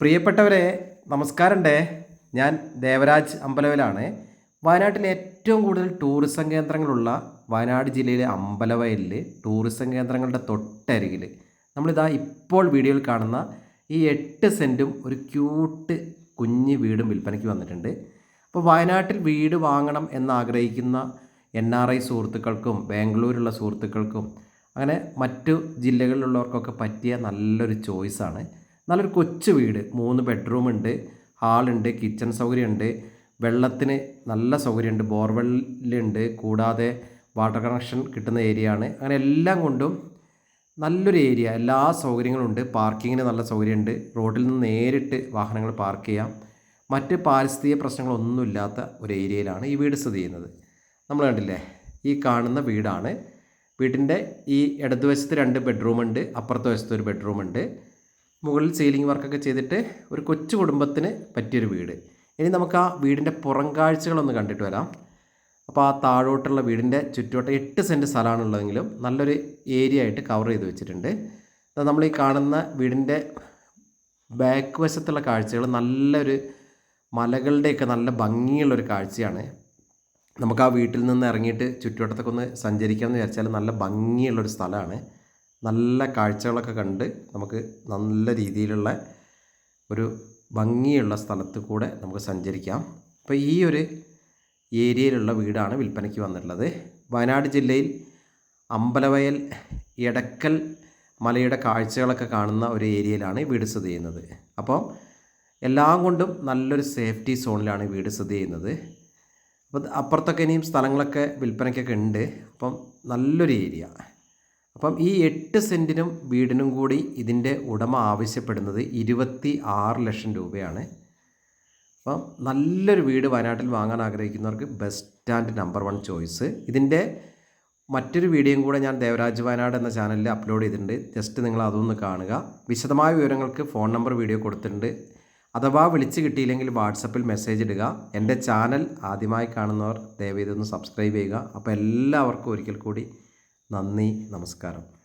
പ്രിയപ്പെട്ടവരെ നമസ്കാരമുണ്ടേ. ഞാൻ ദേവരാജ് അമ്പലവയലാണ്. വയനാട്ടിലെ ഏറ്റവും കൂടുതൽ ടൂറിസം കേന്ദ്രങ്ങളുള്ള വയനാട് ജില്ലയിലെ അമ്പലവയലിൽ ടൂറിസം കേന്ദ്രങ്ങളുടെ തൊട്ടരികിൽ നമ്മളിതാ ഇപ്പോൾ വീഡിയോയിൽ കാണുന്ന ഈ എട്ട് സെന്റും ഒരു ക്യൂട്ട് കുഞ്ഞ് വീടും വിൽപ്പനയ്ക്ക് വന്നിട്ടുണ്ട്. അപ്പോൾ വയനാട്ടിൽ വീട് വാങ്ങണം എന്നാഗ്രഹിക്കുന്ന എൻ ആർ ഐ സുഹൃത്തുക്കൾക്കും ബാംഗ്ലൂരുള്ള സുഹൃത്തുക്കൾക്കും അങ്ങനെ മറ്റു ജില്ലകളിലുള്ളവർക്കൊക്കെ പറ്റിയ നല്ലൊരു ചോയ്സാണ്. നല്ലൊരു കൊച്ചു വീട്. മൂന്ന് ബെഡ്റൂം ഉണ്ട്. ഹാളുണ്ട് കിച്ചൺ സൗകര്യമുണ്ട്. വെള്ളത്തിന് നല്ല സൗകര്യമുണ്ട്. ബോർവെല്ലുണ്ട്. കൂടാതെ വാട്ടർ കണക്ഷൻ കിട്ടുന്ന ഏരിയ ആണ്. അങ്ങനെ എല്ലാം കൊണ്ടും നല്ലൊരു ഏരിയ എല്ലാ സൗകര്യങ്ങളും ഉണ്ട്. പാർക്കിങ്ങിന് നല്ല സൗകര്യമുണ്ട്. റോഡിൽ നിന്ന് നേരിട്ട് വാഹനങ്ങൾ പാർക്ക് ചെയ്യാം. മറ്റ് പാരിസ്ഥിതിക പ്രശ്നങ്ങളൊന്നുമില്ലാത്ത ഒരു ഏരിയയിലാണ് ഈ വീട് സ്ഥിതി ചെയ്യുന്നത്. നമ്മൾ കണ്ടില്ലേ? ഈ കാണുന്ന വീടാണ്. വീടിന്റെ ഈ ഇടതുവശത്ത് രണ്ട് ബെഡ്റൂമുണ്ട് അപ്പുറത്തെ വശത്ത് ഒരു ബെഡ്റൂമുണ്ട് മുകളിൽ സീലിംഗ് വർക്കൊക്കെ ചെയ്തിട്ട് ഒരു കൊച്ചു കുടുംബത്തിന് പറ്റിയൊരു വീട്. ഇനി നമുക്ക് ആ വീടിന്റെ പുറം കാഴ്ചകളൊന്ന് കണ്ടിട്ട് വരാം. അപ്പോൾ ആ താഴോട്ടുള്ള വീടിന്റെ ചുറ്റുവട്ടം എട്ട് സെന്റ് സ്ഥലമാണുള്ളതെങ്കിലും നല്ലൊരു ഏരിയ ആയിട്ട് കവർ ചെയ്ത് വെച്ചിട്ടുണ്ട്. നമ്മൾ ഈ കാണുന്ന വീടിന്റെ ബാക്ക് വശത്തുള്ള കാഴ്ചകൾ നല്ലൊരു മലകളുടെയൊക്കെ നല്ല ഭംഗിയുള്ളൊരു കാഴ്ചയാണ്. നമുക്ക് ആ വീട്ടിൽ നിന്ന് ഇറങ്ങിയിട്ട് ചുറ്റുവട്ടത്തൊക്കെ ഒന്ന് സഞ്ചരിക്കാമെന്ന് വിചാരിച്ചാൽ നല്ല ഭംഗിയുള്ളൊരു സ്ഥലമാണ്. നല്ല കാഴ്ചകളൊക്കെ കണ്ട് നമുക്ക് നല്ല രീതിയിലുള്ള ഒരു ഭംഗിയുള്ള സ്ഥലത്ത് കൂടെ നമുക്ക് സഞ്ചരിക്കാം. അപ്പോൾ ഈ ഒരു ഏരിയയിലുള്ള വീടാണ് വിൽപ്പനയ്ക്ക് വന്നിട്ടുള്ളത്. വയനാട് ജില്ലയിൽ അമ്പലവയൽ എടക്കൽ മലയുടെ കാഴ്ചകളൊക്കെ കാണുന്ന ഒരു ഏരിയയിലാണ് വീട് സ്ഥിതി ചെയ്യുന്നത്. അപ്പം എല്ലാം കൊണ്ടും നല്ലൊരു സേഫ്റ്റി സോണിലാണ് വീട് സ്ഥിതി ചെയ്യുന്നത്. അപ്പം അപ്പുറത്തൊക്കെ ഇനിയും സ്ഥലങ്ങളൊക്കെ വിൽപ്പനയ്ക്കൊക്കെ ഉണ്ട്. അപ്പം നല്ലൊരു ഏരിയ. അപ്പം ഈ എട്ട് സെന്റിനും വീടിനും കൂടി ഇതിന്റെ ഉടമ ആവശ്യപ്പെടുന്നത് ഇരുപത്തി ആറ് ലക്ഷം രൂപയാണ്. അപ്പം നല്ലൊരു വീട് വയനാട്ടിൽ വാങ്ങാൻ ആഗ്രഹിക്കുന്നവർക്ക് best and number one choice. ഇതിന്റെ മറ്റൊരു വീഡിയോയും കൂടെ ഞാൻ ദേവരാജ് വയനാട് എന്ന ചാനലിൽ അപ്ലോഡ് ചെയ്തിട്ടുണ്ട്. ജസ്റ്റ് നിങ്ങൾ അതൊന്ന് കാണുക. വിശദമായ വിവരങ്ങൾക്ക് ഫോൺ നമ്പർ വീഡിയോ കൊടുത്തിട്ടുണ്ട്. അഥവാ വിളിച്ച് കിട്ടിയില്ലെങ്കിൽ വാട്സപ്പിൽ മെസ്സേജ് ഇടുക. എന്റെ ചാനൽ ആദ്യമായി കാണുന്നവർ ദയവേതൊന്ന് സബ്സ്ക്രൈബ് ചെയ്യുക. അപ്പോൾ എല്ലാവർക്കും ഒരിക്കൽ കൂടി നന്ദി നമസ്കാരം.